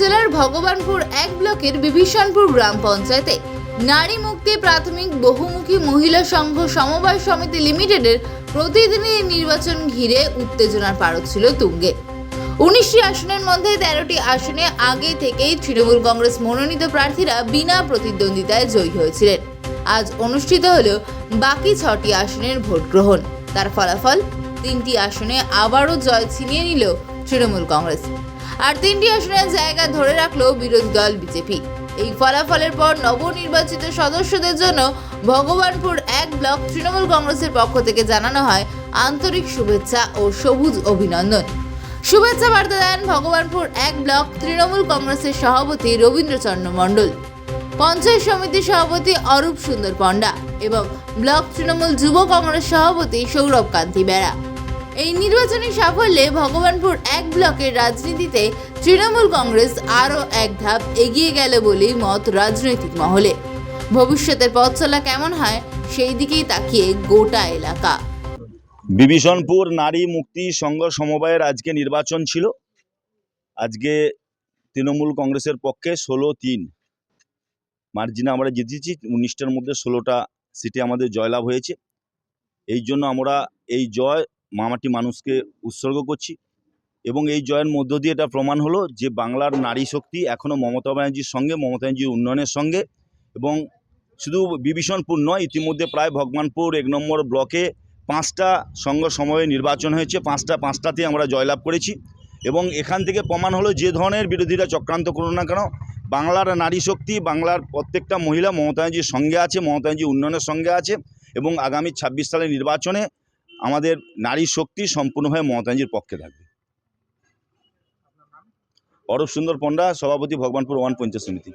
জেলার ভগবানপুর এক ব্লকের বিভীষণপুর গ্রাম পঞ্চায়েতে নারী মুক্তি প্রাথমিক বহুমুখী মহিলা সংঘ সমবায় সমিতি লিমিটেডের প্রতিদিনের নির্বাচন ঘিরে উত্তেজনার পারদ ছিল তুঙ্গে। উনিশটি আসনের মধ্যে তেরোটি আসনে আগে থেকেই তৃণমূল কংগ্রেস মনোনীত প্রার্থীরা বিনা প্রতিদ্বন্দ্বিতায় জয়ী হয়েছিলেন। আজ অনুষ্ঠিত হল বাকি ছটি আসনের ভোট গ্রহণ। তার ফলাফল তিনটি আসনে আবারও জয় ছিনিয়ে নিল তৃণমূল কংগ্রেস। আর তিনটি আসনের জায়গা ধরে রাখল বিরোধী দল বিজেপি। এই ফলাফলের পর নবনির্বাচিত সদস্যদের জন্য ভগবানপুর এক ব্লক তৃণমূল কংগ্রেসের পক্ষ থেকে জানানো হয় আন্তরিক শুভেচ্ছা ও সবুজ অভিনন্দন। শুভেচ্ছা বার্তা দেন ভগবানপুর এক ব্লক তৃণমূল কংগ্রেসের সভাপতি রবীন্দ্রচন্দ্র মণ্ডল। পঞ্চায়েত সমিতির সভাপতি অরূপ সুন্দর পণ্ডা এবং ব্লক তৃণমূল যুব কংগ্রেস সভাপতি সৌরভ কান্তি বেড়া। এই নির্বাচনী সাফল্যে ভগবানপুর এক ব্লকের রাজনীতিতে তৃণমূল কংগ্রেস আরও এক ধাপ এগিয়ে গেল বলেই মত রাজনৈতিক মহলে। ভবিষ্যতের পথ চলা কেমন হয় সেই দিকেই তাকিয়ে গোটা এলাকা। বিভীষণপুর নারী মুক্তি সংঘ সমবায়ের আজকে নির্বাচন ছিল। আজকে তৃণমূল কংগ্রেসের পক্ষে ষোলো তিন। মার্জিনে আমরা জিতেছি, উনিশটার মধ্যে ষোলোটা সিটে আমাদের জয়লাভ হয়েছে। এই জন্য আমরা এই জয় মামাটি মানুষকে উৎসর্গ করছি এবং এই জয়ের মধ্য দিয়ে এটা প্রমাণ হলো যে বাংলার নারী শক্তি এখনও মমতা ব্যানার্জির সঙ্গে, মমতা ব্যানার্জির উন্নয়নের সঙ্গে এবং শুধু বিভীষণপুর নয়, ইতিমধ্যে প্রায় ভগবানপুর এক নম্বর ব্লকে পাঁচটা সংঘ সময়ে নির্বাচন হয়েছে, পাঁচটা, পাঁচটাতে আমরা জয়লাভ করেছি এবং এখান থেকে প্রমাণ হলো যে ধরনের বিরোধীরা চক্রান্ত করুন না কেন, বাংলার নারী শক্তি, বাংলার প্রত্যেকটা মহিলা মমতা ব্যানার্জির সঙ্গে আছে, মমতা ব্যানার্জি উন্নয়নের সঙ্গে আছে এবং আগামী ছাব্বিশ সালের নির্বাচনে আমাদের নারী শক্তি সম্পূর্ণভাবে মমতাঞ্জির পক্ষে থাকবে। অরূপ সুন্দর পণ্ডা সভাপতি ভগবানপুর ওয়ান পঞ্চায়েত সমিতি।